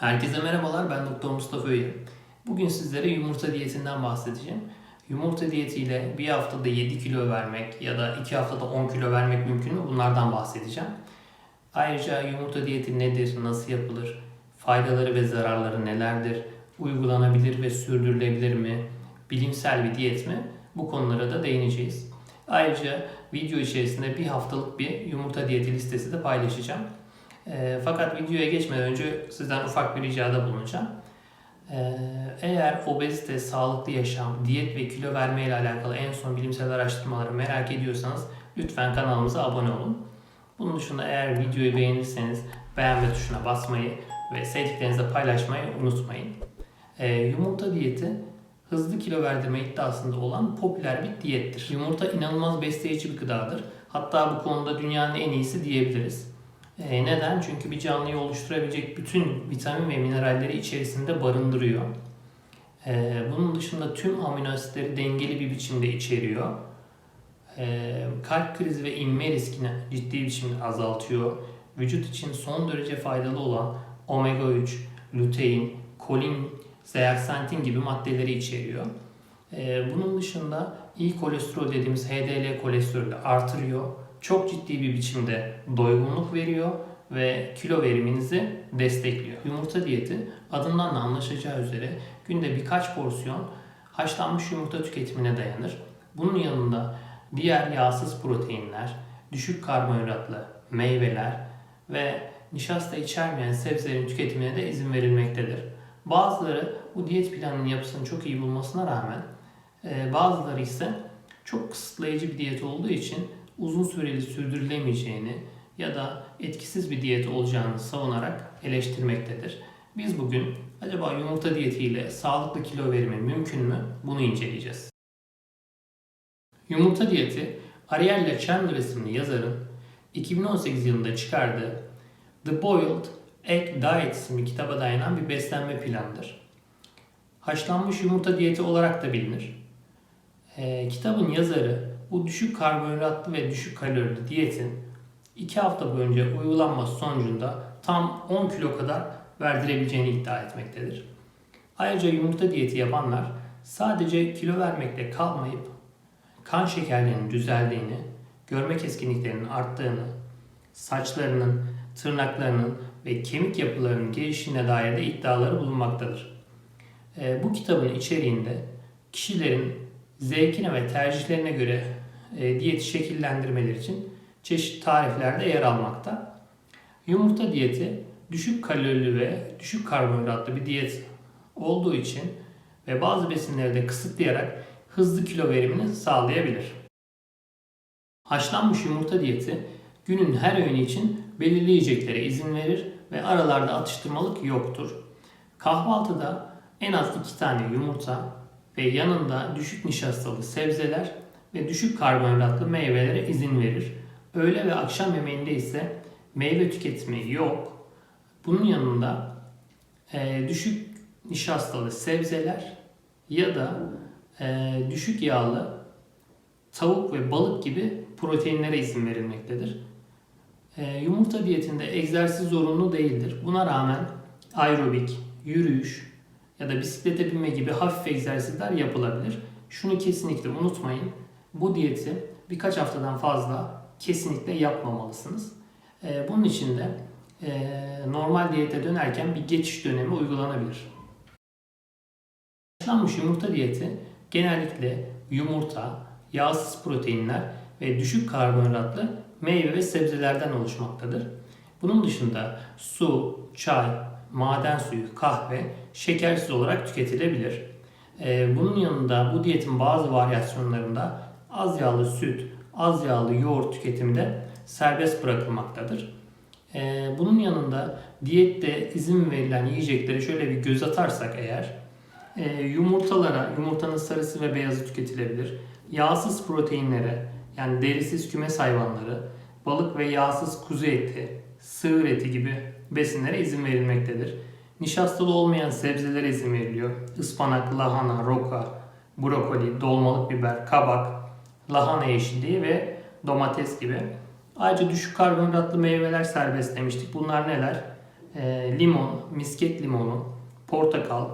Herkese merhabalar, ben Doktor Mustafa Öğün. Bugün sizlere yumurta diyetinden bahsedeceğim. Yumurta diyetiyle bir haftada 7 kilo vermek ya da 2 haftada 10 kilo vermek mümkün mü? Bunlardan bahsedeceğim. Ayrıca yumurta diyeti nedir, nasıl yapılır, faydaları ve zararları nelerdir, uygulanabilir ve sürdürülebilir mi, bilimsel bir diyet mi? Bu konulara da değineceğiz. Ayrıca video içerisinde bir haftalık bir yumurta diyeti listesi de paylaşacağım. E, fakat videoya geçmeden önce sizden ufak bir ricada bulunacağım. E, eğer obezite, sağlıklı yaşam, diyet ve kilo verme ile alakalı en son bilimsel araştırmaları merak ediyorsanız lütfen kanalımıza abone olun. Bunun dışında eğer videoyu beğenirseniz beğenme tuşuna basmayı ve sevdiklerinizle paylaşmayı unutmayın. E, yumurta diyeti hızlı kilo verdirme iddiasında olan popüler bir diyettir. Yumurta inanılmaz besleyici bir gıdadır. Hatta bu konuda dünyanın en iyisi diyebiliriz. E, neden? Çünkü bir canlıyı oluşturabilecek bütün vitamin ve mineralleri içerisinde barındırıyor. E, bunun dışında tüm amino asitleri dengeli bir biçimde içeriyor. E, kalp krizi ve inme riskini ciddi biçimde azaltıyor. Vücut için son derece faydalı olan omega 3, lutein, kolin, zeaksantin gibi maddeleri içeriyor. E, bunun dışında iyi kolesterol dediğimiz HDL kolesterolü artırıyor çok ciddi bir biçimde doygunluk veriyor ve kilo veriminizi destekliyor. Yumurta diyeti adından da anlaşacağı üzere günde birkaç porsiyon haşlanmış yumurta tüketimine dayanır. Bunun yanında diğer yağsız proteinler, düşük karbonhidratlı meyveler ve nişasta içermeyen sebzelerin tüketimine de izin verilmektedir. Bazıları bu diyet planının yapısını çok iyi bulmasına rağmen bazıları ise çok kısıtlayıcı bir diyet olduğu için uzun süreli sürdürülemeyeceğini ya da etkisiz bir diyet olacağını savunarak eleştirmektedir. Biz bugün acaba yumurta diyetiyle sağlıklı kilo verimi mümkün mü? Bunu inceleyeceğiz. Yumurta diyeti Ariella Chandler isimli yazarın 2018 yılında çıkardığı The Boiled Egg Diet isimli kitaba dayanan bir beslenme planıdır. Haşlanmış yumurta diyeti olarak da bilinir. E, kitabın yazarı bu düşük karbonhidratlı ve düşük kalorili diyetin 2 hafta boyunca uygulanması sonucunda tam 10 kilo kadar verdirebileceğini iddia etmektedir. Ayrıca yumurta diyeti yapanlar sadece kilo vermekle kalmayıp kan şekerlerinin düzeldiğini, görme keskinliklerinin arttığını, saçlarının, tırnaklarının ve kemik yapılarının gelişine dair de iddiaları bulunmaktadır. E, bu kitabın içeriğinde kişilerin zevkine ve tercihlerine göre e, diyeti şekillendirmeleri için çeşitli tariflerde yer almakta. Yumurta diyeti düşük kalorili ve düşük karbonhidratlı bir diyet olduğu için ve bazı besinleri de kısıtlayarak hızlı kilo verimini sağlayabilir. Haşlanmış yumurta diyeti günün her öğünü için belirli yiyeceklere izin verir ve aralarda atıştırmalık yoktur. Kahvaltıda en az 2 tane yumurta ve yanında düşük nişastalı sebzeler ve düşük karbonhidratlı meyvelere izin verir. Öğle ve akşam yemeğinde ise meyve tüketimi yok. Bunun yanında e, düşük nişastalı sebzeler ya da e, düşük yağlı tavuk ve balık gibi proteinlere izin verilmektedir. E, yumurta diyetinde egzersiz zorunlu değildir. Buna rağmen aerobik, yürüyüş ya da bisiklete binme gibi hafif egzersizler yapılabilir. Şunu kesinlikle unutmayın bu diyeti birkaç haftadan fazla kesinlikle yapmamalısınız. Ee, bunun için de e, normal diyete dönerken bir geçiş dönemi uygulanabilir. Haşlanmış yumurta diyeti genellikle yumurta, yağsız proteinler ve düşük karbonhidratlı meyve ve sebzelerden oluşmaktadır. Bunun dışında su, çay, maden suyu, kahve şekersiz olarak tüketilebilir. Ee, bunun yanında bu diyetin bazı varyasyonlarında az yağlı süt, az yağlı yoğurt tüketimi de serbest bırakılmaktadır. Ee, bunun yanında diyette izin verilen yiyecekleri şöyle bir göz atarsak eğer e, yumurtalara, yumurtanın sarısı ve beyazı tüketilebilir. Yağsız proteinlere yani derisiz kümes hayvanları, balık ve yağsız kuzu eti, sığır eti gibi besinlere izin verilmektedir. Nişastalı olmayan sebzelere izin veriliyor. Ispanak, lahana, roka, brokoli, dolmalık biber, kabak, lahana yeşilliği ve domates gibi. Ayrıca düşük karbonhidratlı meyveler serbest demiştik. Bunlar neler? e, limon, misket limonu, portakal,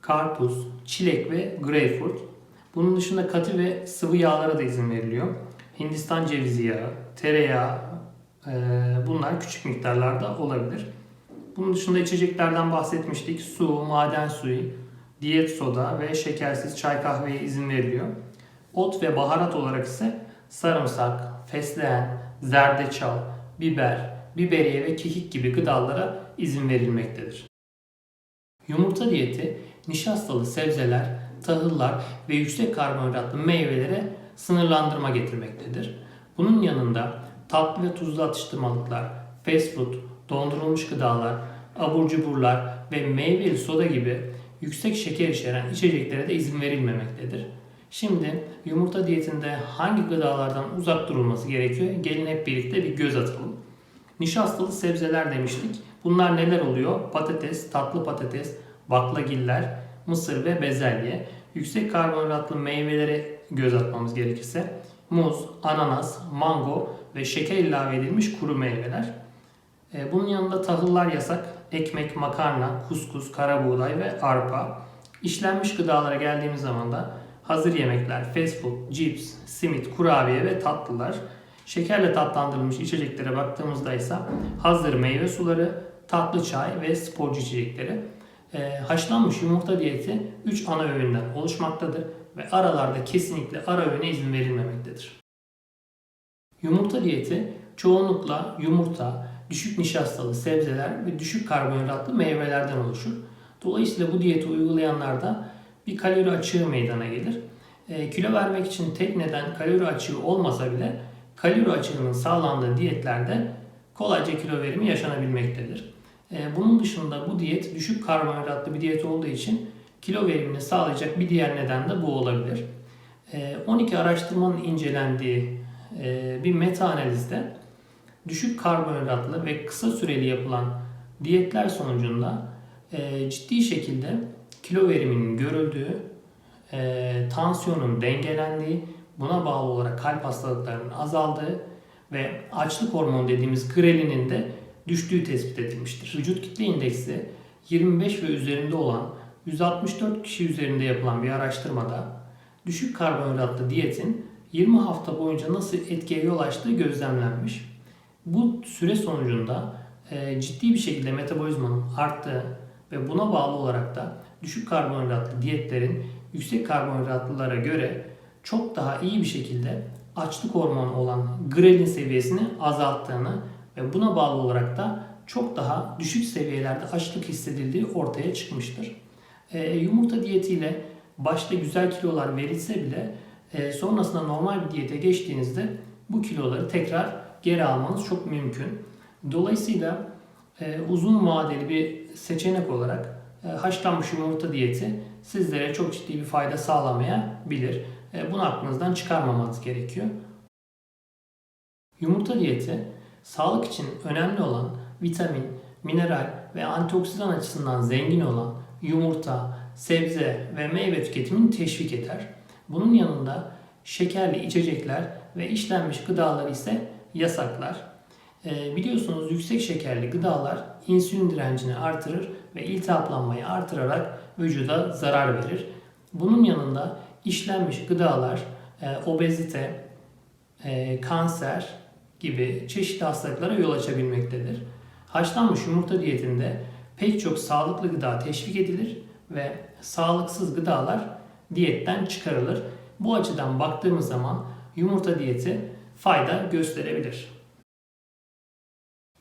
karpuz, çilek ve greyfurt. Bunun dışında katı ve sıvı yağlara da izin veriliyor. Hindistan cevizi yağı, tereyağı e, bunlar küçük miktarlarda olabilir. Bunun dışında içeceklerden bahsetmiştik. Su, maden suyu, diyet soda ve şekersiz çay kahveye izin veriliyor. Ot ve baharat olarak ise sarımsak, fesleğen, zerdeçal, biber, biberiye ve kekik gibi gıdalara izin verilmektedir. Yumurta diyeti nişastalı sebzeler, tahıllar ve yüksek karbonhidratlı meyvelere sınırlandırma getirmektedir. Bunun yanında tatlı ve tuzlu atıştırmalıklar, fast food, dondurulmuş gıdalar, abur cuburlar ve meyveli soda gibi yüksek şeker içeren içeceklere de izin verilmemektedir. Şimdi yumurta diyetinde hangi gıdalardan uzak durulması gerekiyor? Gelin hep birlikte bir göz atalım. Nişastalı sebzeler demiştik. Bunlar neler oluyor? Patates, tatlı patates, baklagiller, mısır ve bezelye. Yüksek karbonhidratlı meyvelere göz atmamız gerekirse muz, ananas, mango ve şeker ilave edilmiş kuru meyveler. E, Bunun yanında tahıllar yasak. Ekmek, makarna, kuskus, karabuğday ve arpa. İşlenmiş gıdalara geldiğimiz zaman da hazır yemekler, fast food, cips, simit, kurabiye ve tatlılar. Şekerle tatlandırılmış içeceklere baktığımızda ise hazır meyve suları, tatlı çay ve sporcu içecekleri. E, haşlanmış yumurta diyeti 3 ana öğünden oluşmaktadır ve aralarda kesinlikle ara öğüne izin verilmemektedir. Yumurta diyeti çoğunlukla yumurta, düşük nişastalı sebzeler ve düşük karbonhidratlı meyvelerden oluşur. Dolayısıyla bu diyeti uygulayanlarda bir kalori açığı meydana gelir. E, kilo vermek için tek neden kalori açığı olmasa bile kalori açığının sağlandığı diyetlerde kolayca kilo verimi yaşanabilmektedir. E, bunun dışında bu diyet düşük karbonhidratlı bir diyet olduğu için kilo verimini sağlayacak bir diğer neden de bu olabilir. E, 12 araştırmanın incelendiği e, bir meta analizde düşük karbonhidratlı ve kısa süreli yapılan diyetler sonucunda e, ciddi şekilde kilo veriminin görüldüğü, e, tansiyonun dengelendiği, buna bağlı olarak kalp hastalıklarının azaldığı ve açlık hormonu dediğimiz grelinin de düştüğü tespit edilmiştir. Vücut kitle indeksi 25 ve üzerinde olan 164 kişi üzerinde yapılan bir araştırmada düşük karbonhidratlı diyetin 20 hafta boyunca nasıl etkiye yol açtığı gözlemlenmiş. Bu süre sonucunda e, ciddi bir şekilde metabolizmanın arttığı ve buna bağlı olarak da düşük karbonhidratlı diyetlerin yüksek karbonhidratlılara göre çok daha iyi bir şekilde açlık hormonu olan grelin seviyesini azalttığını ve buna bağlı olarak da çok daha düşük seviyelerde açlık hissedildiği ortaya çıkmıştır. E, yumurta diyetiyle başta güzel kilolar verilse bile e, sonrasında normal bir diyete geçtiğinizde bu kiloları tekrar geri almanız çok mümkün. Dolayısıyla e, uzun vadeli bir seçenek olarak haşlanmış yumurta diyeti sizlere çok ciddi bir fayda sağlamayabilir. E, bunu aklınızdan çıkarmamanız gerekiyor. Yumurta diyeti sağlık için önemli olan vitamin, mineral ve antioksidan açısından zengin olan yumurta, sebze ve meyve tüketimini teşvik eder. Bunun yanında şekerli içecekler ve işlenmiş gıdalar ise yasaklar. E, biliyorsunuz yüksek şekerli gıdalar insülin direncini artırır ve iltihaplanmayı artırarak vücuda zarar verir. Bunun yanında işlenmiş gıdalar e, obezite, e, kanser gibi çeşitli hastalıklara yol açabilmektedir. Haşlanmış yumurta diyetinde pek çok sağlıklı gıda teşvik edilir ve sağlıksız gıdalar diyetten çıkarılır. Bu açıdan baktığımız zaman yumurta diyeti fayda gösterebilir.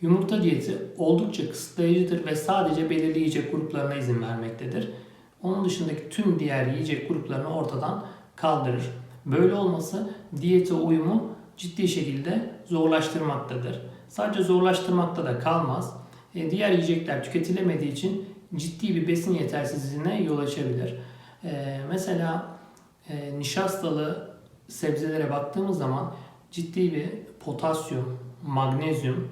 Yumurta diyeti oldukça kısıtlayıcıdır ve sadece belirli yiyecek gruplarına izin vermektedir. Onun dışındaki tüm diğer yiyecek gruplarını ortadan kaldırır. Böyle olması diyete uyumu ciddi şekilde zorlaştırmaktadır. Sadece zorlaştırmakta da kalmaz. E, diğer yiyecekler tüketilemediği için ciddi bir besin yetersizliğine yol açabilir. E, mesela e, nişastalı sebzelere baktığımız zaman ciddi bir potasyum, magnezyum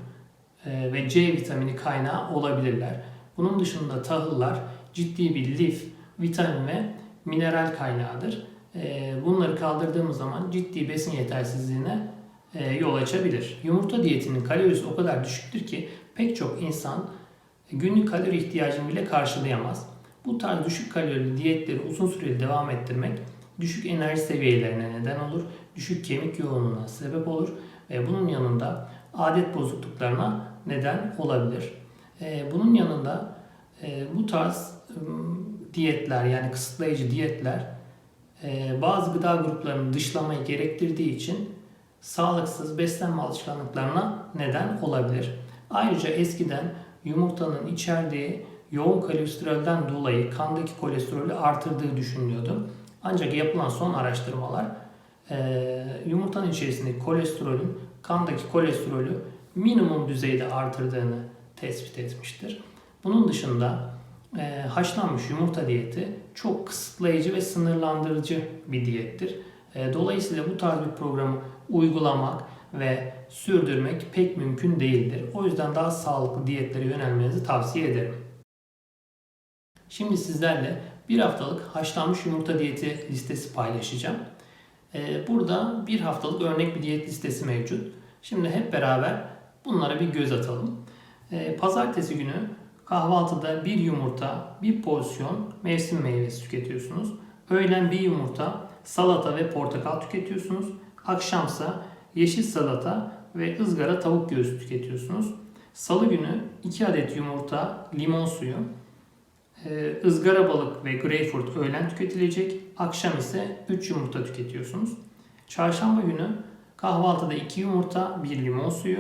ve C vitamini kaynağı olabilirler. Bunun dışında tahıllar ciddi bir lif, vitamin ve mineral kaynağıdır. E, bunları kaldırdığımız zaman ciddi besin yetersizliğine e, yol açabilir. Yumurta diyetinin kalorisi o kadar düşüktür ki pek çok insan günlük kalori ihtiyacını bile karşılayamaz. Bu tarz düşük kalorili diyetleri uzun süreli devam ettirmek düşük enerji seviyelerine neden olur, düşük kemik yoğunluğuna sebep olur ve bunun yanında adet bozukluklarına neden olabilir. Ee, bunun yanında e, bu tarz diyetler yani kısıtlayıcı diyetler e, bazı gıda gruplarını dışlamayı gerektirdiği için sağlıksız beslenme alışkanlıklarına neden olabilir. Ayrıca eskiden yumurtanın içerdiği yoğun kolesterolden dolayı kandaki kolesterolü artırdığı düşünülüyordu. Ancak yapılan son araştırmalar e, yumurtanın içerisindeki kolesterolün kandaki kolesterolü minimum düzeyde artırdığını tespit etmiştir. Bunun dışında e, haşlanmış yumurta diyeti çok kısıtlayıcı ve sınırlandırıcı bir diyettir. E, dolayısıyla bu tarz bir programı uygulamak ve sürdürmek pek mümkün değildir. O yüzden daha sağlıklı diyetlere yönelmenizi tavsiye ederim. Şimdi sizlerle bir haftalık haşlanmış yumurta diyeti listesi paylaşacağım. Ee, Burada bir haftalık örnek bir diyet listesi mevcut. Şimdi hep beraber bunlara bir göz atalım. Ee, Pazartesi günü kahvaltıda bir yumurta, bir porsiyon mevsim meyvesi tüketiyorsunuz. Öğlen bir yumurta, salata ve portakal tüketiyorsunuz. Akşamsa yeşil salata ve ızgara tavuk göğsü tüketiyorsunuz. Salı günü 2 adet yumurta, limon suyu, ızgara balık ve greyfurt öğlen tüketilecek. Akşam ise 3 yumurta tüketiyorsunuz. Çarşamba günü kahvaltıda 2 yumurta, 1 limon suyu.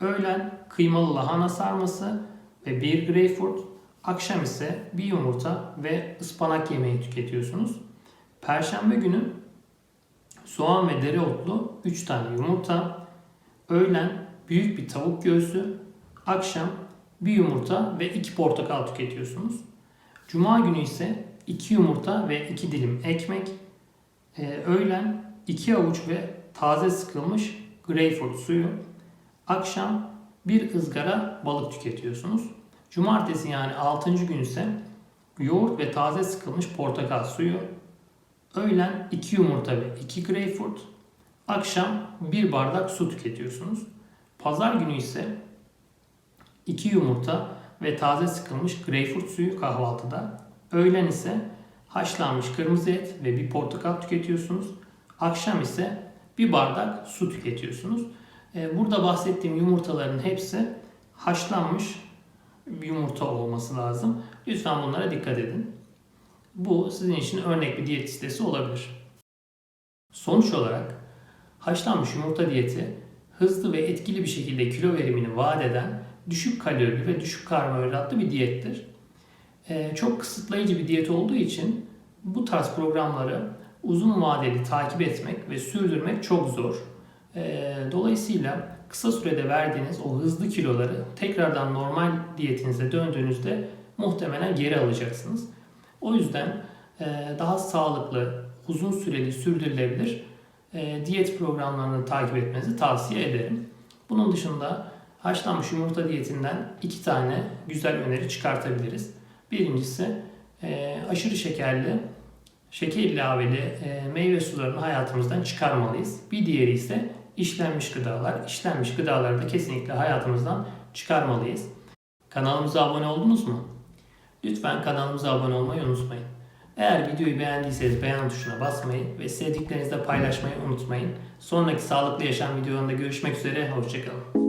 Öğlen kıymalı lahana sarması ve 1 greyfurt. Akşam ise 1 yumurta ve ıspanak yemeği tüketiyorsunuz. Perşembe günü soğan ve dereotlu 3 tane yumurta. Öğlen büyük bir tavuk göğsü. Akşam bir yumurta ve 2 portakal tüketiyorsunuz. Cuma günü ise 2 yumurta ve 2 dilim ekmek. Ee, öğlen 2 avuç ve taze sıkılmış greyfurt suyu. Akşam bir ızgara balık tüketiyorsunuz. Cumartesi yani 6. gün ise yoğurt ve taze sıkılmış portakal suyu. Öğlen 2 yumurta ve 2 greyfurt. Akşam 1 bardak su tüketiyorsunuz. Pazar günü ise 2 yumurta ve taze sıkılmış greyfurt suyu kahvaltıda. Öğlen ise haşlanmış kırmızı et ve bir portakal tüketiyorsunuz. Akşam ise bir bardak su tüketiyorsunuz. Ee, Burada bahsettiğim yumurtaların hepsi haşlanmış yumurta olması lazım. Lütfen bunlara dikkat edin. Bu sizin için örnek bir diyet listesi olabilir. Sonuç olarak haşlanmış yumurta diyeti hızlı ve etkili bir şekilde kilo verimini vaat eden düşük kalorili ve düşük karbonhidratlı bir diyettir. Ee, çok kısıtlayıcı bir diyet olduğu için bu tarz programları uzun vadeli takip etmek ve sürdürmek çok zor. Ee, dolayısıyla kısa sürede verdiğiniz o hızlı kiloları tekrardan normal diyetinize döndüğünüzde muhtemelen geri alacaksınız. O yüzden e, daha sağlıklı, uzun süreli sürdürülebilir e, diyet programlarını takip etmenizi tavsiye ederim. Bunun dışında haşlanmış yumurta diyetinden iki tane güzel öneri çıkartabiliriz. Birincisi e, aşırı şekerli, şeker ilaveli e, meyve sularını hayatımızdan çıkarmalıyız. Bir diğeri ise işlenmiş gıdalar. İşlenmiş gıdaları da kesinlikle hayatımızdan çıkarmalıyız. Kanalımıza abone oldunuz mu? Lütfen kanalımıza abone olmayı unutmayın. Eğer videoyu beğendiyseniz beğen tuşuna basmayı ve sevdiklerinizle paylaşmayı unutmayın. Sonraki sağlıklı yaşam videolarında görüşmek üzere. Hoşçakalın.